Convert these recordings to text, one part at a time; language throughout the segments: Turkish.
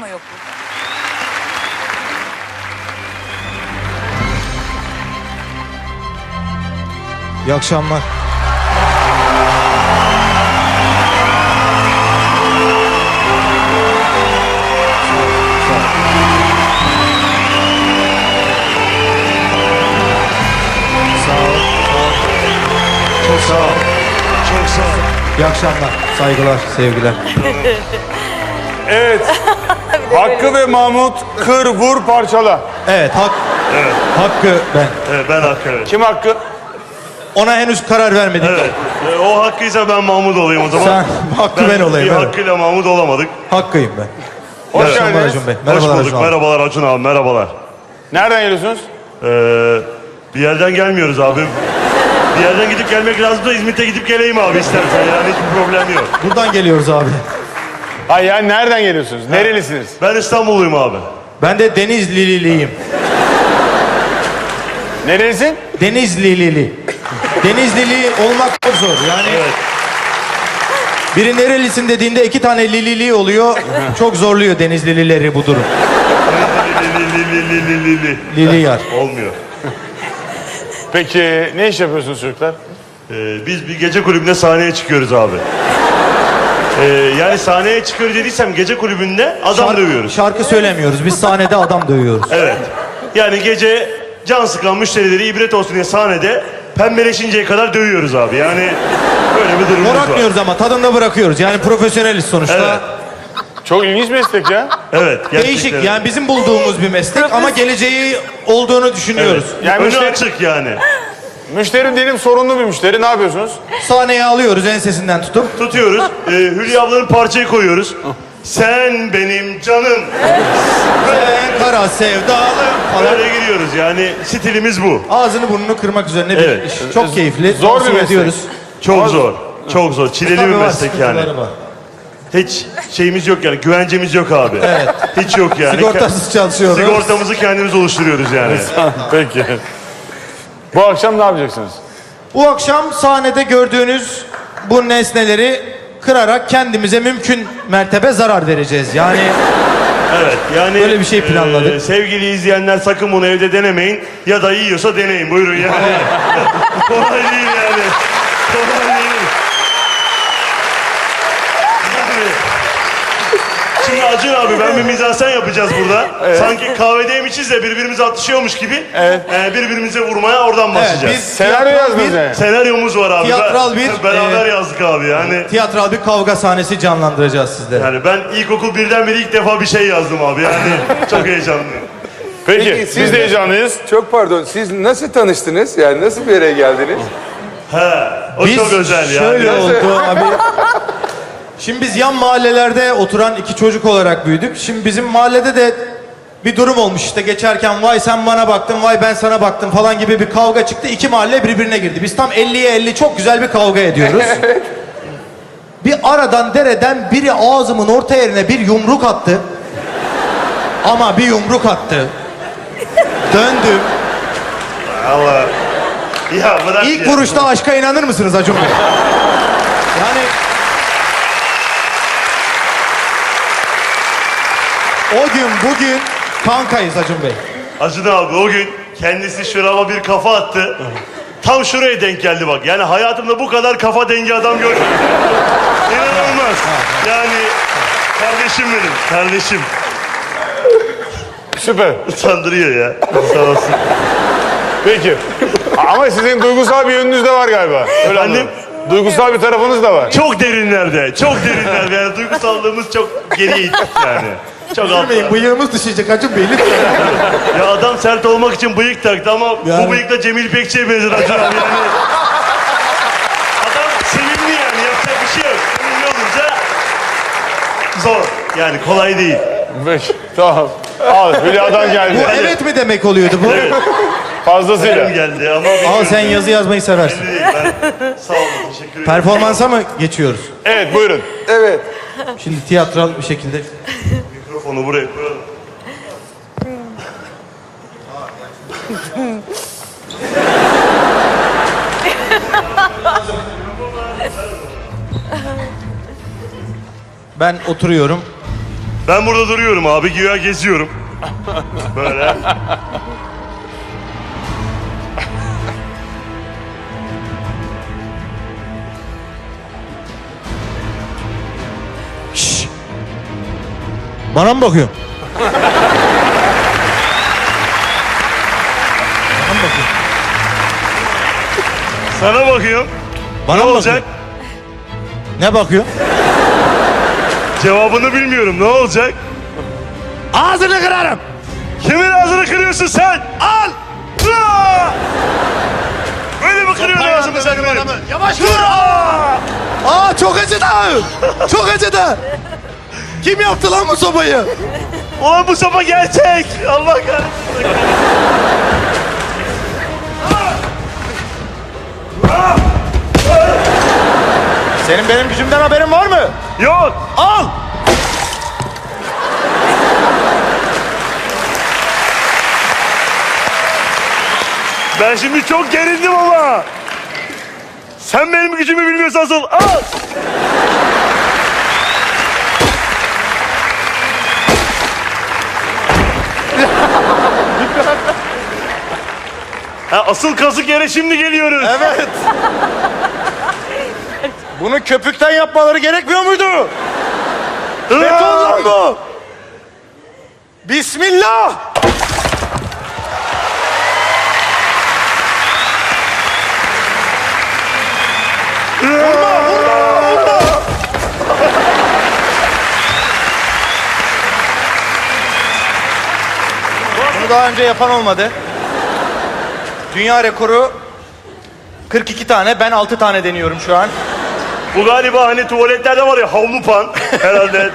ama yok burada. İyi akşamlar. Çok sağ ol. Çok sağ ol. İyi akşamlar. Saygılar, sevgiler. Evet. Hakkı ve Mahmut kır vur parçala. Evet, hak, Hakkı ben. Evet, ben Hakkı. Evet. Kim Hakkı? Ona henüz karar vermedik. Evet. Ee, O Hakkıysa ben Mahmut olayım o zaman. Sen Hakkı ben olayım, Bir evet. Hakkıyla Mahmut olamadık. Hakkıyım ben. Hoş akşamlar geldiniz. Acun Bey. Hoş Merhabalar bulduk. Acun abi. Merhabalar Acun abi. Merhabalar. Nereden geliyorsunuz? Ee, bir yerden gelmiyoruz abi. Bir yerden gidip gelmek lazım da İzmit'e gidip geleyim abi istersen. Yani hiçbir problem yok. Buradan geliyoruz abi. Hayır yani nereden geliyorsunuz? Nerelisiniz? Ben İstanbulluyum abi. Ben de Denizliliyim. Nerelisin? Denizlili. Denizlili olmak çok zor. Yani Evet. biri nerelisin dediğinde iki tane lilili oluyor. çok zorluyor Denizlilileri bu durum. Li, li, li, li, li, li, li. Lili yar. Olmuyor. Peki ne iş yapıyorsunuz çocuklar? Ee, biz bir gece kulübünde sahneye çıkıyoruz abi. Ee, yani sahneye çıkıyoruz dediysem gece kulübünde adam Şarkı- dövüyoruz. Şarkı söylemiyoruz. Biz sahnede adam dövüyoruz. Evet. Yani gece can sıkan müşterileri ibret olsun diye sahnede pembeleşinceye kadar dövüyoruz abi. Yani böyle bir durumumuz var. Bırakmıyoruz ama tadında bırakıyoruz. Yani profesyoneliz sonuçta. Evet. Çok ilginç meslek ya. Evet. gerçekten. Değişik yani bizim bulduğumuz bir meslek ama geleceği olduğunu düşünüyoruz. Yani Önü müşteri, açık yani. Müşteri diyelim sorunlu bir müşteri. Ne yapıyorsunuz? Sahneye alıyoruz ensesinden tutup. Tutuyoruz. E, Hülya ablanın parçayı koyuyoruz. Sen benim canım. Sen kara sevdalım falan. Böyle giriyoruz yani stilimiz bu. Ağzını burnunu kırmak üzerine bir Evet. iş. Çok keyifli. Zor bir Tavsiye meslek. ediyoruz. Çok zor. Çok zor. Çileli bir Tabii var, meslek yani. sıkıntıları var. Hiç şeyimiz yok yani. Güvencemiz yok abi. Evet. Hiç yok yani. Sigortasız çalışıyoruz. Sigortamızı kendimiz oluşturuyoruz yani. Peki. Bu akşam ne yapacaksınız? Bu akşam sahnede gördüğünüz bu nesneleri kırarak kendimize mümkün mertebe zarar vereceğiz. Yani Evet yani Böyle bir şey planladık. e, sevgili izleyenler sakın bunu evde denemeyin ya da yiyorsa deneyin buyurun yani. Kolay değil yani. Kolay değil. Yani, Şimdi Acun abi ben bir mizansen yapacağız burada. Sanki kahvedeymişiz de birbirimize atışıyormuş gibi Evet. e, birbirimize vurmaya oradan evet, başlayacağız. biz Senaryo tiyatral yazdınız bir, yani. Senaryomuz var abi. Tiyatral bir, Beraber e, yazdık abi yani. tiyatral bir kavga sahnesi canlandıracağız sizlere. Yani ben ilkokul birden beri ilk defa bir şey yazdım abi yani çok heyecanlıyım. Peki, Peki, siz siz de heyecanlıyız. Çok pardon. Siz nasıl tanıştınız? Yani nasıl bir yere geldiniz? He, o Biz çok özel yani. şöyle oldu abi. Şimdi biz yan mahallelerde oturan iki çocuk olarak büyüdük. Şimdi bizim mahallede de bir durum olmuş işte geçerken vay sen bana baktın vay ben sana baktım falan gibi bir kavga çıktı. İki mahalle birbirine girdi. Biz tam 50'ye 50 çok güzel bir kavga ediyoruz. bir aradan dereden biri ağzımın orta yerine bir yumruk attı. Ama bir yumruk attı. Döndüm. Allah. Ya bırak İlk ya. vuruşta aşka inanır mısınız Acun Bey? Yani o gün bugün kankayız Acun Bey. Acun abi o gün kendisi şurama bir kafa attı. Tam şuraya denk geldi bak. Yani hayatımda bu kadar kafa dengi adam görmedim. İnanılmaz. Yani kardeşim benim, kardeşim. Süper. Utandırıyor ya. Sağ olsun. Peki. Ama sizin duygusal bir yönünüz de var galiba. Öyle Efendim? anladım. Duygusal bir tarafınız da var. Çok derinlerde, çok derinlerde. Yani duygusallığımız çok geriye ittik yani. Çok altta. Bey bıyığımız düşecek Acun Bey lütfen. Ya adam sert olmak için bıyık taktı ama Yani- bu bıyık da Cemil Pekçi'ye benzer Acun abi yani. Adam sevimli yani yapacak bir şey yok. Sevimli olunca zor. Yani kolay değil. Peki. Tamam. Al Hülya'dan Bu geldi. evet mi demek oluyordu bu? Fazlasıyla. Benim geldi ama Al bilmiyorum. sen yazı yazmayı seversin. Değil, ben sağ olun teşekkür ederim. Performansa mı geçiyoruz? Evet buyurun. Evet. Şimdi tiyatral bir şekilde. Mikrofonu buraya koyalım. Ben oturuyorum. Ben burada duruyorum abi güya geziyorum. Böyle. Bana mı bakıyorsun? Bana mı bakıyorsun? Sana bakıyorum. Bana Ne mı olacak? bakıyorsun? Ne bakıyor? Cevabını bilmiyorum. Ne olacak? Ağzını kırarım. Kimin ağzını kırıyorsun sen? Al! Böyle mi kırıyorsun ağzımı sen benim? Yavaş dur. Aa! Aa çok acıdı. Çok acıdı. Kim yaptı lan bu sobayı? Ulan bu sopa gerçek. Allah kahretsin. Senin benim gücümden haberin var mı? Yok. Al. Ben şimdi çok gerildim ama. Sen benim gücümü bilmiyorsan asıl. Al. Ha, asıl kazık yere şimdi geliyoruz. Evet. Bunu köpükten yapmaları gerekmiyor muydu? Beton lan bu. Bismillah. Bunu daha önce yapan olmadı. Dünya rekoru 42 tane, ben 6 tane deniyorum şu an. Bu galiba hani tuvaletlerde var ya havlu pan herhalde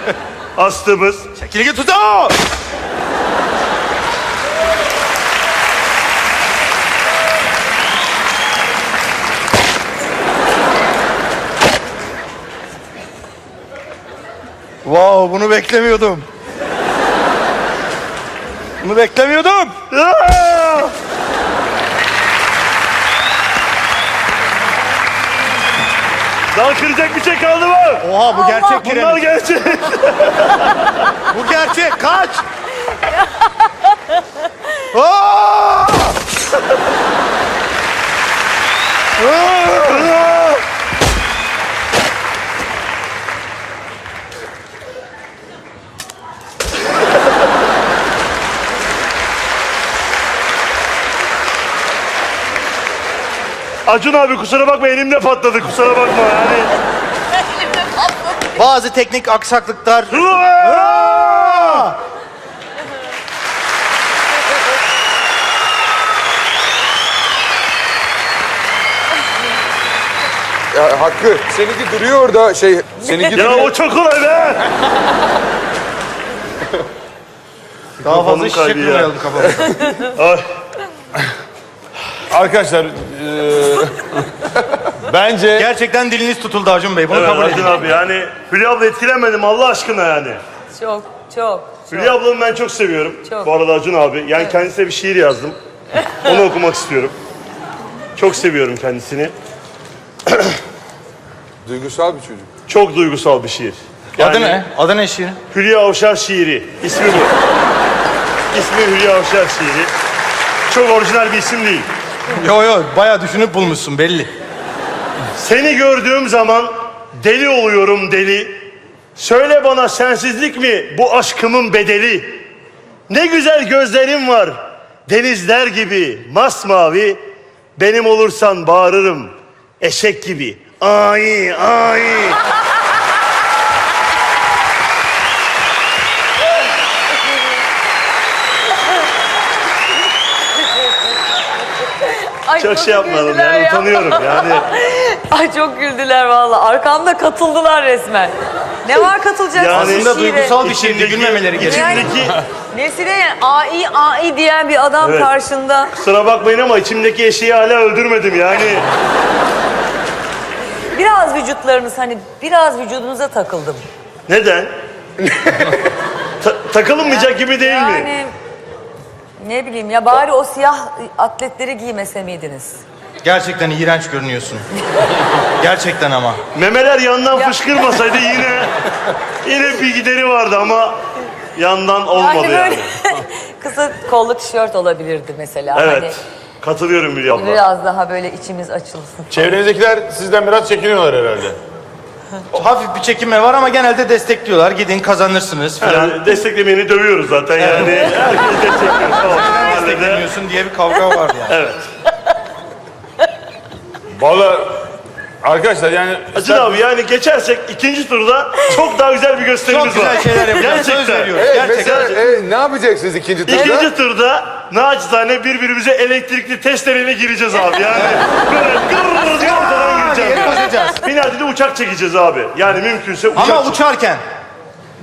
astığımız. Çekil git tutu! Wow, bunu beklemiyordum. Bunu beklemiyordum. Aa! Daha kıracak bir şey kaldı mı? Oha bu gerçek Bunlar kiremit. gerçek. Bu gerçek. Kaç. Aa! Aa! Acun abi kusura bakma elimde patladı kusura bakma yani. Bazı teknik aksaklıklar. Ya, Hakkı seninki duruyor orada şey seninki Ya duruyor. o çok kolay be. Daha fazla şişe kaydı ya. kırmayalım kafamıza. Ay. Arkadaşlar e, bence Gerçekten diliniz tutuldu Acun Bey. Bunu Evet kabul Acun edin. abi yani Hülya abla etkilenmedim Allah aşkına yani. Çok, çok. Hülya ablamı ben çok seviyorum. Çok. Bu arada Acun abi. Yani kendisine bir şiir yazdım. Onu okumak istiyorum. Çok seviyorum kendisini. Duygusal bir çocuk. Çok duygusal bir şiir. Adı ne? Adı ne şiirin? Hülya Avşar şiiri. İsmi bu. İsmi Hülya Avşar şiiri. Çok orijinal bir isim değil. Yo yo bayağı düşünüp bulmuşsun belli. Seni gördüğüm zaman deli oluyorum deli. Söyle bana sensizlik mi bu aşkımın bedeli? Ne güzel gözlerin var. Denizler gibi masmavi. Benim olursan bağırırım eşek gibi. Ay ay. Çok şey güldüler yani ya. utanıyorum yani. Ay çok güldüler valla. Arkamda katıldılar resmen. Ne var katılacak? Yani- Aslında duygusal bir şeydi gülmemeleri gerekiyor. İçimdeki Nesine yani ai ai diyen bir adam Evet. karşında. kusura bakmayın ama içimdeki eşeği hala öldürmedim yani. Biraz vücutlarınız hani biraz vücudunuza takıldım. Neden? Ta- takılınmayacak gibi değil mi? Ne bileyim ya bari o siyah atletleri giymese miydiniz? Gerçekten iğrenç görünüyorsun. Gerçekten ama. Memeler yandan Ya- fışkırmasaydı yine yine bir gideri vardı ama yandan olmadı Yani kısa kollu tişört olabilirdi mesela. Evet. Hani Katılıyorum Hülya abla. biraz daha böyle içimiz açılsın. Çevrenizdekiler sizden biraz çekiniyorlar herhalde. Hafif bir çekinme var ama genelde destekliyorlar. Gidin kazanırsınız falan. Yani desteklemeyeni dövüyoruz zaten yani. Herkes destekliyor. Sağ olsun. Mahallede. Desteklemiyorsun diye bir kavga var yani. Evet. Vallahi arkadaşlar yani Acun abi yani geçersek ikinci turda çok daha güzel bir gösterimiz Çok var. güzel şeyler yapacağız. Söz Gerçekten. veriyoruz. Evet, Gerçekten. mesela e, ne yapacaksınız ikinci turda? İkinci turda naçizane birbirimize elektrikli testereyle gireceğiz abi. Yani böyle gırrrr diye koşacağız. Finalde de uçak çekeceğiz abi. Yani mümkünse uçak Ama çek- uçarken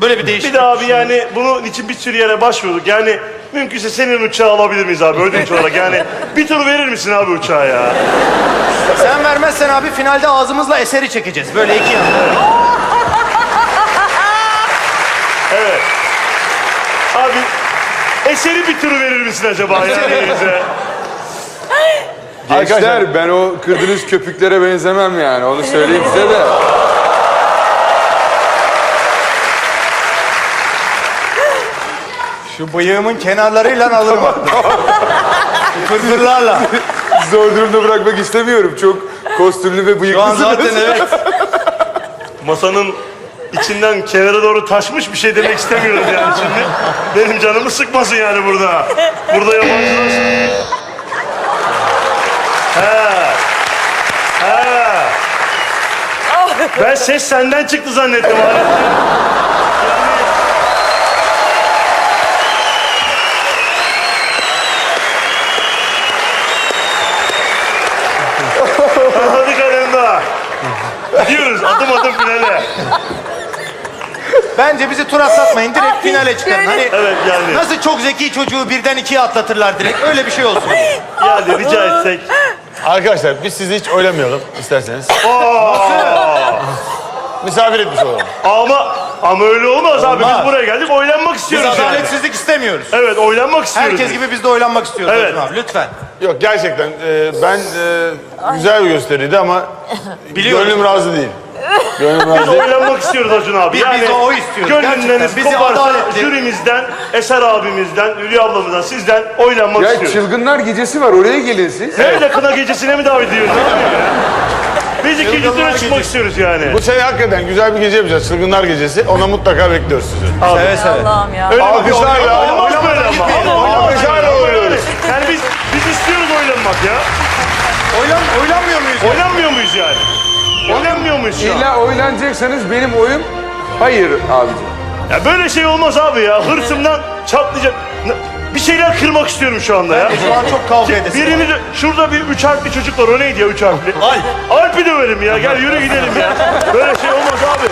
böyle bir Bir değişiklik. de abi yani bunun için bir sürü yere başvurduk. Yani mümkünse senin uçağı alabilir miyiz abi ödünç olarak? Yani bir tur verir misin abi uçağa ya? Sen vermezsen abi finalde ağzımızla eseri çekeceğiz. Böyle iki yana. Evet. Abi eseri bir tur verir misin acaba bize? Gençler ben o kırdığınız köpüklere benzemem yani onu söyleyeyim size de. Şu bıyığımın kenarlarıyla alırım. Fırfırlarla. Zor durumda bırakmak istemiyorum. Çok kostümlü ve Şu an bıyıklısınız. zaten evet. Masanın içinden kenara doğru taşmış bir şey demek istemiyorum yani şimdi. Benim canımı sıkmasın yani burada. Burada yabancılar... Ben ses senden çıktı zannettim abi. Hadi kalenda. Gidiyoruz adım adım finale. Bence bizi tur atlatmayın. Direkt finale çıkarın. Hani Evet yani. nasıl çok zeki çocuğu birden ikiye atlatırlar direkt. Öyle bir şey olsun. Yani rica etsek. Arkadaşlar biz sizi hiç oylamayalım isterseniz. Misafir etmiş olalım. Ama ama öyle olmaz, abi. Olmaz. Biz buraya geldik oylanmak Biz istiyoruz yani. adaletsizlik istemiyoruz. Evet oylanmak istiyoruz. Herkes biz. gibi biz de oylanmak istiyoruz Evet. Acun abi. Lütfen. Yok gerçekten e, ben e, güzel bir gösteriydi ama Biliyoruz. gönlüm razı değil. Gönlüm razı değil. oylanmak istiyoruz Acun abi. Biz- biz de o istiyoruz. Gerçekten. Bizi koparsa adaletli- jürimizden, Eser abimizden, Hülya ablamızdan, sizden oylanmak Ya istiyoruz. çılgınlar gecesi var oraya gelin siz. Nerede kına gecesine mi davet ediyoruz? Biz ikinci Çılgınlar tura çıkmak Gecesi. istiyoruz yani. Bu sene hakikaten güzel bir gece yapacağız. Çılgınlar Gecesi. Ona mutlaka bekliyoruz sizi. Seve seve. Allah'ım ya. Öyle Alkışlarla. Olmaz böyle ama. Ama olmaz Alkışlarla oynuyoruz. Yani biz, biz istiyoruz oylanmak ya. Oylan, oylanmıyor muyuz? Oynanmıyor muyuz yani? Oynanmıyor muyuz şu an? İlla oynanacaksanız benim oyum hayır abicim. Ya böyle şey olmaz abi ya. Hırsımdan çatlayacak. Ne- Bir şeyler kırmak istiyorum şu anda ya. Şu an çok kavga edesin. Birimiz şurada bir üç harfli çocuk var. O neydi ya üç harfli? Alp. Alp'i döverim ya. Gel yürü gidelim ya. Böyle şey olmaz abi.